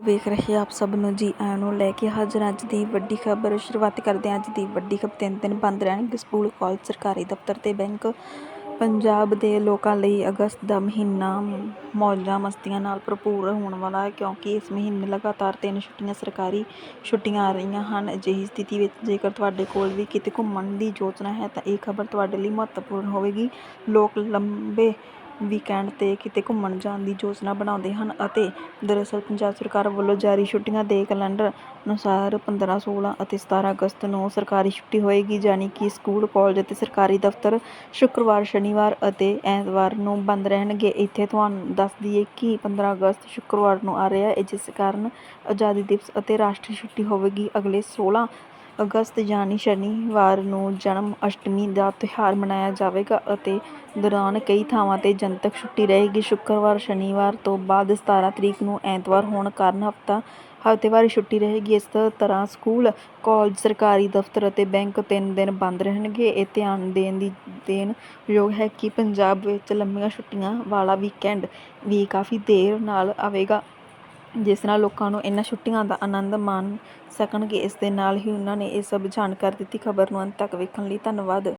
ਵੇਖ ਰਹੇ ਆਪ ਸਭ ਨੂੰ ਜੀ ਆਇਆਂ ਨੂੰ ਲੈ ਕੇ ਹਾਜ਼ਰ ਅੱਜ ਦੀ ਵੱਡੀ ਖਬਰ। ਸ਼ੁਰੂਆਤ ਕਰਦੇ ਹਾਂ ਅੱਜ ਦੀ ਵੱਡੀ ਖਬਰ। ਤਿੰਨ ਦਿਨ ਬੰਦ ਰਹਿਣਗੇ ਸਕੂਲ, ਕਾਲਜ, ਸਰਕਾਰੀ ਦਫ਼ਤਰ ਤੇ ਬੈਂਕ। ਪੰਜਾਬ ਦੇ ਲੋਕਾਂ ਲਈ ਅਗਸਤ ਦਾ ਮਹੀਨਾ ਮੌਜਾਂ ਮਸਤੀਆਂ ਨਾਲ ਭਰਪੂਰ ਹੋਣ ਵਾਲਾ ਹੈ ਕਿਉਂਕਿ ਇਸ ਮਹੀਨੇ ਲਗਾਤਾਰ ਤਿੰਨ ਛੁੱਟੀਆਂ ਸਰਕਾਰੀ ਛੁੱਟੀਆਂ ਆ ਰਹੀਆਂ ਹਨ। ਅਜਿਹੀ ਸਥਿਤੀ ਵਿੱਚ ਜੇਕਰ ਤੁਹਾਡੇ ਕੋਲ ਵੀ ਕਿਤੇ ਘੁੰਮਣ ਦੀ ਯੋਜਨਾ ਹੈ ਤਾਂ ਇਹ ਖਬਰ ਤੁਹਾਡੇ ਲਈ ਮਹੱਤਵਪੂਰਨ ਹੋਵੇਗੀ। ਲੋਕ ਲੰਬੇ ਵੀਕਐਂਡ 'ਤੇ ਕਿਤੇ ਘੁੰਮਣ ਜਾਣ ਦੀ ਯੋਜਨਾ ਬਣਾਉਂਦੇ ਹਨ ਅਤੇ ਦਰਅਸਲ ਪੰਜਾਬ ਸਰਕਾਰ ਵੱਲੋਂ ਜਾਰੀ ਛੁੱਟੀਆਂ ਦੇ ਕੈਲੰਡਰ ਅਨੁਸਾਰ ਪੰਦਰਾਂ ਸੋਲ੍ਹਾਂ ਅਤੇ ਸਤਾਰਾਂ ਅਗਸਤ ਨੂੰ ਸਰਕਾਰੀ ਛੁੱਟੀ ਹੋਏਗੀ, ਯਾਨੀ ਕਿ ਸਕੂਲ, ਕਾਲਜ ਅਤੇ ਸਰਕਾਰੀ ਦਫ਼ਤਰ ਸ਼ੁੱਕਰਵਾਰ, ਸ਼ਨੀਵਾਰ ਅਤੇ ਐਤਵਾਰ ਨੂੰ ਬੰਦ ਰਹਿਣਗੇ। ਇੱਥੇ ਤੁਹਾਨੂੰ ਦੱਸ ਦਈਏ ਕਿ ਪੰਦਰਾਂ ਅਗਸਤ ਸ਼ੁੱਕਰਵਾਰ ਨੂੰ ਆ ਰਿਹਾ ਹੈ, ਜਿਸ ਕਾਰਨ ਆਜ਼ਾਦੀ ਦਿਵਸ ਅਤੇ ਰਾਸ਼ਟਰੀ ਛੁੱਟੀ ਹੋਵੇਗੀ। ਅਗਲੇ ਸੋਲ੍ਹਾਂ ਅਗਸਤ ਯਾਨੀ ਸ਼ਨੀਵਾਰ ਨੂੰ ਜਨਮ ਅਸ਼ਟਮੀ ਦਾ ਤਿਉਹਾਰ ਮਨਾਇਆ ਜਾਵੇਗਾ ਅਤੇ ਦੌਰਾਨ ਕਈ ਥਾਵਾਂ 'ਤੇ ਜਨਤਕ ਛੁੱਟੀ ਰਹੇਗੀ। ਸ਼ੁੱਕਰਵਾਰ, ਸ਼ਨੀਵਾਰ ਤੋਂ ਬਾਅਦ ਸਤਾਰਾਂ ਤਰੀਕ ਨੂੰ ਐਤਵਾਰ ਹੋਣ ਕਾਰਨ ਹਫ਼ਤਾ ਹਫ਼ਤੇਵਾਰੀ ਛੁੱਟੀ ਰਹੇਗੀ। ਇਸ ਤਰ੍ਹਾਂ ਸਕੂਲ, ਕਾਲਜ, ਸਰਕਾਰੀ ਦਫ਼ਤਰ ਅਤੇ ਬੈਂਕ ਤਿੰਨ ਦਿਨ ਬੰਦ ਰਹਿਣਗੇ। ਇਹ ਧਿਆਨ ਦੇਣ ਦੀ, ਦੇਣ ਯੋਗ ਹੈ ਕਿ ਪੰਜਾਬ ਵਿੱਚ ਲੰਬੀਆਂ ਛੁੱਟੀਆਂ ਵਾਲਾ ਵੀਕਐਂਡ ਵੀ ਕਾਫੀ ਦੇਰ ਨਾਲ ਆਵੇਗਾ। ਜਿਸ ਨਾਲ ਲੋਕਾਂ ਨੂੰ ਇਹਨਾਂ ਛੁੱਟੀਆਂ ਦਾ ਆਨੰਦ ਮਾਣ ਸਕਣਗੇ, ਇਸ ਦੇ ਨਾਲ ਹੀ ਉਹਨਾਂ ਨੇ ਇਹ ਸਭ ਜਾਣਕਾਰੀ ਦਿੱਤੀ, ਖਬਰ ਨੂੰ ਅੰਤ ਤੱਕ ਵੇਖਣ ਲਈ ਧੰਨਵਾਦ।